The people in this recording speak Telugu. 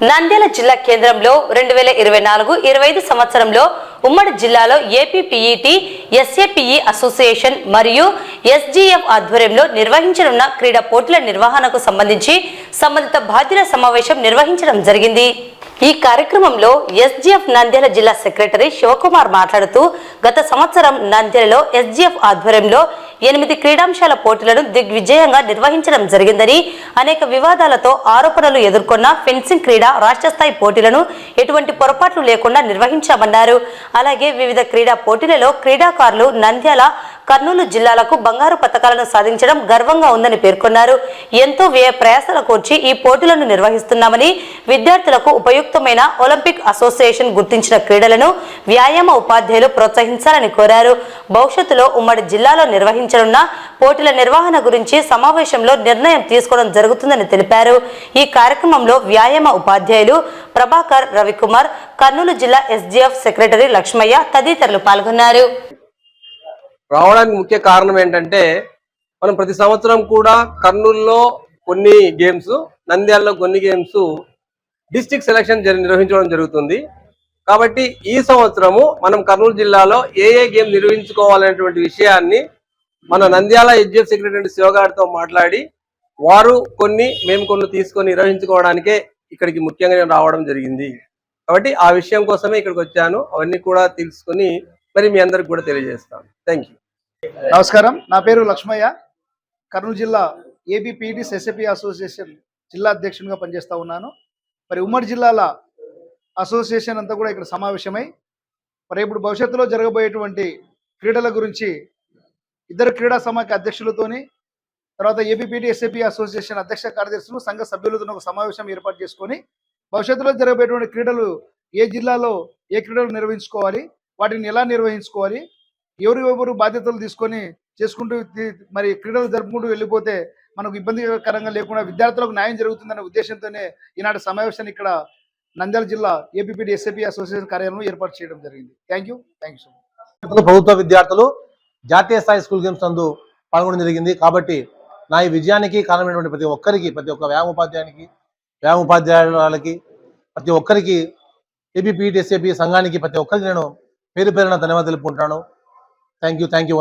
నంద్యాల జిల్లా కేంద్రంలో రెండు వేల ఇరవై నాలుగు ఇరవై ఐదు సంవత్సరంలో ఉమ్మడి జిల్లాలో ఏపీపీఈటీ ఎస్ఏపీఈ అసోసియేషన్ మరియు ఎస్జీఎఫ్ ఆధ్వర్యంలో నిర్వహించనున్న క్రీడా పోటీల నిర్వహణకు సంబంధించి సంబంధిత బాధ్యుల సమావేశం నిర్వహించడం జరిగింది. ఈ కార్యక్రమంలో ఎస్జీఎఫ్ నంద్యాల జిల్లా సెక్రటరీ శివకుమార్ మాట్లాడుతూ గత సంవత్సరం నంద్యాలలో ఎస్జీఎఫ్ ఆధ్వర్యంలో ఎనిమిది క్రీడాంశాల పోటీలను దిగ్విజయంగా నిర్వహించడం జరిగిందని అనేక వివాదాలతో ఆరోపణలు ఎదుర్కొన్న ఫెన్సింగ్ క్రీడ రాష్ట్ర స్థాయి పోటీలను ఎటువంటి పొరపాట్లు లేకుండా నిర్వహించామన్నారు. అలాగే వివిధ క్రీడా పోటీలలో క్రీడాకారులు నంద్యాల కర్నూలు జిల్లాలకు బంగారు పథకాలను సాధించడం గర్వంగా ఉందని పేర్కొన్నారు. ఎంతో వ్యయ ప్రయాసాల కూర్చి ఈ పోటీలను నిర్వహిస్తున్నామని విద్యార్థులకు ఉపయుక్తమైన ఒలింపిక్ అసోసియేషన్ గుర్తించిన క్రీడలను వ్యాయామ ఉపాధ్యాయులు ప్రోత్సహించాలని కోరారు. భవిష్యత్తులో ఉమ్మడి జిల్లాలో నిర్వహించనున్న పోటీల నిర్వహణ గురించి సమావేశంలో నిర్ణయం తీసుకోవడం జరుగుతుందని తెలిపారు. ఈ కార్యక్రమంలో వ్యాయామ ఉపాధ్యాయులు ప్రభాకర్ రవికుమార్ కర్నూలు జిల్లా ఎస్జీఎఫ్ సెక్రటరీ లక్ష్మయ్య తదితరులు పాల్గొన్నారు. రావడానికి ముఖ్య కారణం ఏంటంటే మనం ప్రతి సంవత్సరం కూడా కర్నూలులో కొన్ని గేమ్స్ నంద్యాలలో కొన్ని గేమ్స్ డిస్టిక్ సెలక్షన్ నిర్వహించడం జరుగుతుంది. కాబట్టి ఈ సంవత్సరము మనం కర్నూలు జిల్లాలో ఏ ఏ గేమ్ నిర్వహించుకోవాలనేటువంటి విషయాన్ని మన నంద్యాల ఎడ్జిఎఫ్ సెక్రటరీ శివగారితో మాట్లాడి వారు కొన్ని మేము కొన్ని తీసుకొని నిర్వహించుకోవడానికే ఇక్కడికి ముఖ్యంగా నేను రావడం జరిగింది. కాబట్టి ఆ విషయం కోసమే ఇక్కడికి వచ్చాను. అవన్నీ కూడా తెలుసుకొని మరి మీ అందరికి కూడా తెలియజేస్తాను. థ్యాంక్ యూ నమస్కారం. నా పేరు లక్ష్మయ్య. కర్నూలు జిల్లా ఏబీ ఎస్ఎపి అసోసియేషన్ జిల్లా అధ్యక్షునిగా పనిచేస్తా ఉన్నాను. మరి ఉమ్మడి జిల్లాల అసోసియేషన్ అంతా కూడా ఇక్కడ సమావేశమై మరి ఇప్పుడు భవిష్యత్తులో జరగబోయేటువంటి క్రీడల గురించి ఇద్దరు క్రీడా సమాఖ్య అధ్యక్షులతోని తర్వాత ఏబీపీటీ ఎస్ఏపి అసోసియేషన్ అధ్యక్ష కార్యదర్శులు సంఘ సభ్యులతో ఒక సమావేశం ఏర్పాటు చేసుకొని భవిష్యత్తులో జరగబోయేటువంటి క్రీడలు ఏ జిల్లాలో ఏ క్రీడలు నిర్వహించుకోవాలి వాటిని ఎలా నిర్వహించుకోవాలి? ఎవరు ఎవరు బాధ్యతలు తీసుకొని చేసుకుంటూ మరి క్రీడలు జరుపుకుంటూ వెళ్ళిపోతే మనకు ఇబ్బందికరంగా లేకుండా విద్యార్థులకు న్యాయం జరుగుతుందనే ఉద్దేశంతోనే ఈనాటి సమావేశాన్ని ఇక్కడ నంద్యాల జిల్లా ఏపీపీడి ఎస్ఏపీ అసోసియేషన్ కార్యాలయంలో ఏర్పాటు చేయడం జరిగింది. Thank you. Thank you so much ప్రభుత్వ విద్యార్థులు జాతీయ స్థాయి స్కూల్ గేమ్స్ నందు పాల్గొనడం జరిగింది. కాబట్టి నా ఈ విజయానికి కారణమైనటువంటి ప్రతి ఒక్కరికి ప్రతి ఒక్క వ్యాయామ ఉపాధ్యాయునికి వ్యాయామ ఉపాధ్యాయులకి ప్రతి ఒక్కరికి ఏపీపీటీ ఎస్ఏపీ సంఘానికి ప్రతి ఒక్కరికి నేను పేరు పేరున ధన్యవాదాలు తెలుపుకుంటున్నాను. Thank you thank you